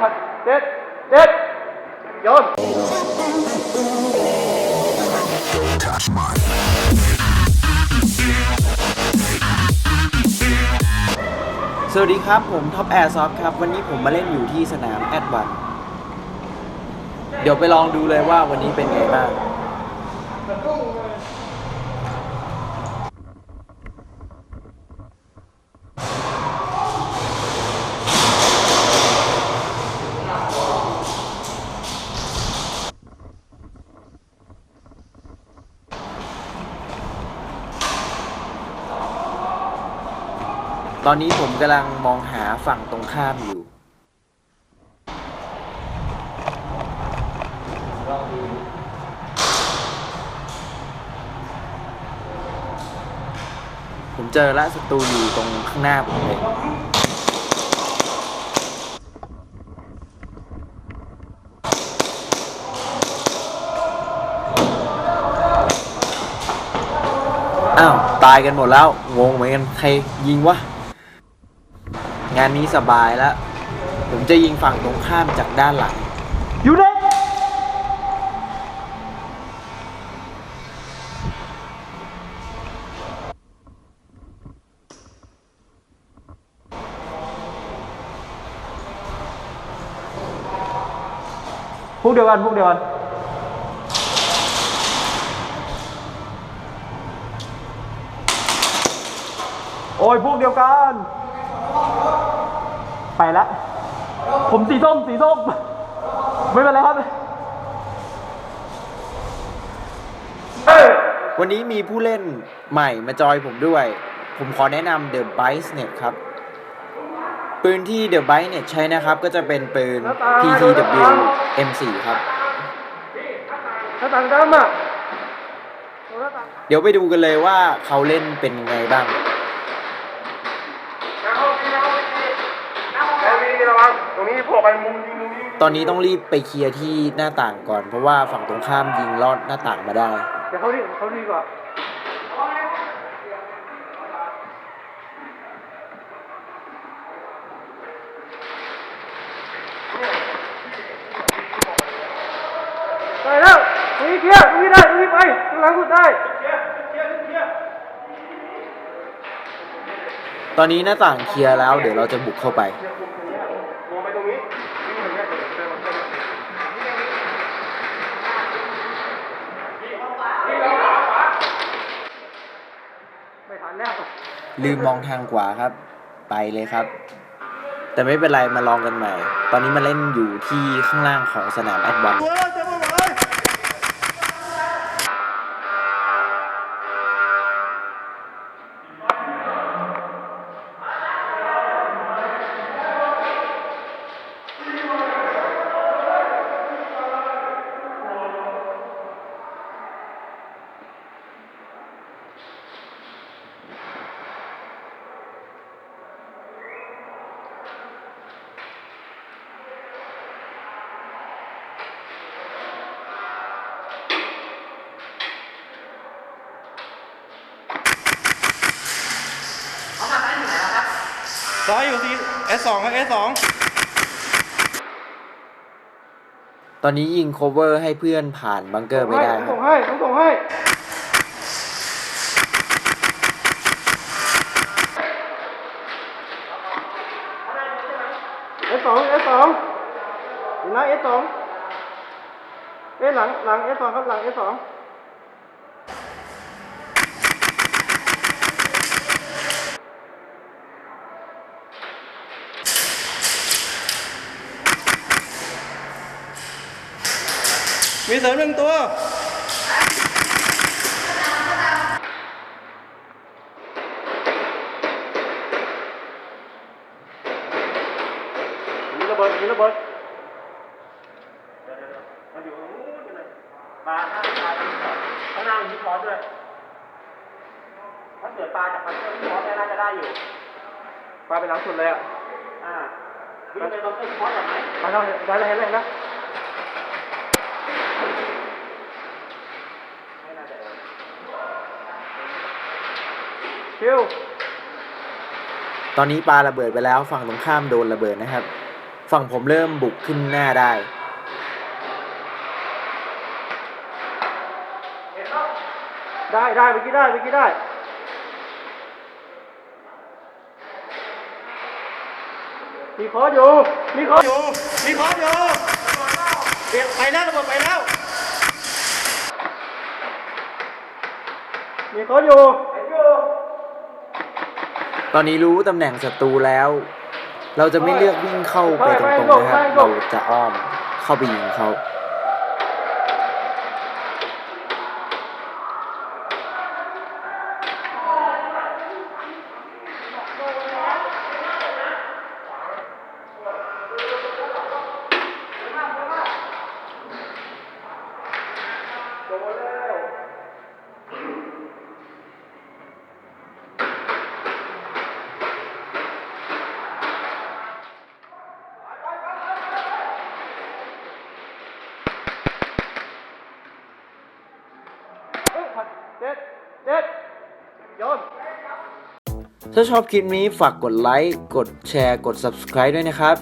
ผัดเด็ดเด็ดโยนสวัสดีครับ ผมท็อปแอร์ซอฟครับ วันนี้ผมมาเล่นอยู่ที่สนามแอดวัน เดี๋ยวไปลองดูเลยว่าวันนี้เป็นไงบ้าง ตอนนี้ผมกำลังมองหาฝั่งตรงข้ามอยู่ผมเจอละศัตรูอยู่ตรงข้างหน้าผมเลยอ้าว ตายกันหมดแล้ว งงเหมือนกัน ใครยิงวะ งานนี้สบายแล้ว ผมจะยิงฝั่งตรงข้ามจากด้านหลังอยู่เด็ดพวกเดียวกันพวกเดียวกัน โอ้ยพวกเดียวกัน ไปละ ผมสีส้ม สีส้ม ไม่เป็นไรครับ วันนี้มีผู้เล่นใหม่มาจอยผมด้วย ผมขอแนะนำ The b i c e Net ครับ ปืนที่ The b i c e Net ใช้นะครับ ก็จะเป็นปืน PTW M4 ครับหน้าต่างดำอะหน้าต่างเดี๋ยวไปดูกันเลยว่าเขาเล่นเป็นไงบ้าง ตรงนี้โผล่ไปมุมยิงมุมยิงตอนนี้ต้องรีบไปเคลียร์ที่หน้าต่างก่อน เพราะว่าฝั่งตรงข้ามยิงลอดหน้าต่างมาได้ เดี๋ยวเขาดีเขาดีกว่าไปแล้วตรงนี้เคลียร์ตรงนี้ได้ตรงนี้ไปตรงหลังสุดได้ ตอนนี้หน้าต่างเคลียร์แล้ว เดี๋ยวเราจะบุกเข้าไป มองไปตรงนี้วิ่งตรงนี้เดี๋ยวเดินมาเดินมา ไม่ทันแล้ว ลืมมองทางขวาครับ ไปเลยครับ แต่ไม่เป็นไรมาลองกันใหม่ ตอนนี้มาเล่นอยู่ที่ข้างล่างของสนามแอดวัน ซ้ายอยู่ที่ S2 ครับ S2 ตอนนี้ยิง cover ให้เพื่อนผ่านบังเกอร์ไม่ได้ครัส่บ งให้ต้องส่งให้ S2 S2 เห็นไหม S2 เอ้ยหลังหลัง S2 ครับหลัง S2 มีเสริมหนึ่งตัวมีระเบิดมีระเบิดมันอยู่ตรงนู้นเลยปลาข้างปลาข้างหน้ามีคอร์สด้วย ถ้าเกิดปลาจากพันเตอร์คอร์สน่าจะได้อยู่ ปลาเป็นหลังสุดเลยอะ อ่าวิ่งไปตรงเส้นคอร์สแบบไหนปลาเราเห็นได้แล้วเห็นแล้วเห็นแล้วไม่น่าจะโดน ชิวตอนนี้ปาระเบิดไปแล้ว ฝั่งตรงข้ามโดนระเบิดนะครับ ฝั่งผมเริ่มบุกขึ้นหน้าได้ได้ได้เมื่อกี้ได้เมื่อกี้ได้มีคอร์สอยู่มีคอร์สอยู่มีคอร์สอยู่เปลี่ยนไปแล้วระเบิดไปแล้วมีคอร์สอยู่เห็นอยู่ ตอนนี้รู้ตำแหน่งศัตรูแล้ว เราจะไม่เลือกวิ่งเข้าไปตรงๆนะครับ เราจะอ้อมเข้าไปยิงเขา โดนแล้วเฮ้ยเจ็ดเจ็ดโยน ถ้าชอบคลิปนี้ฝากกดไลค์ กดแชร์ กด subscribe ด้วยนะครับ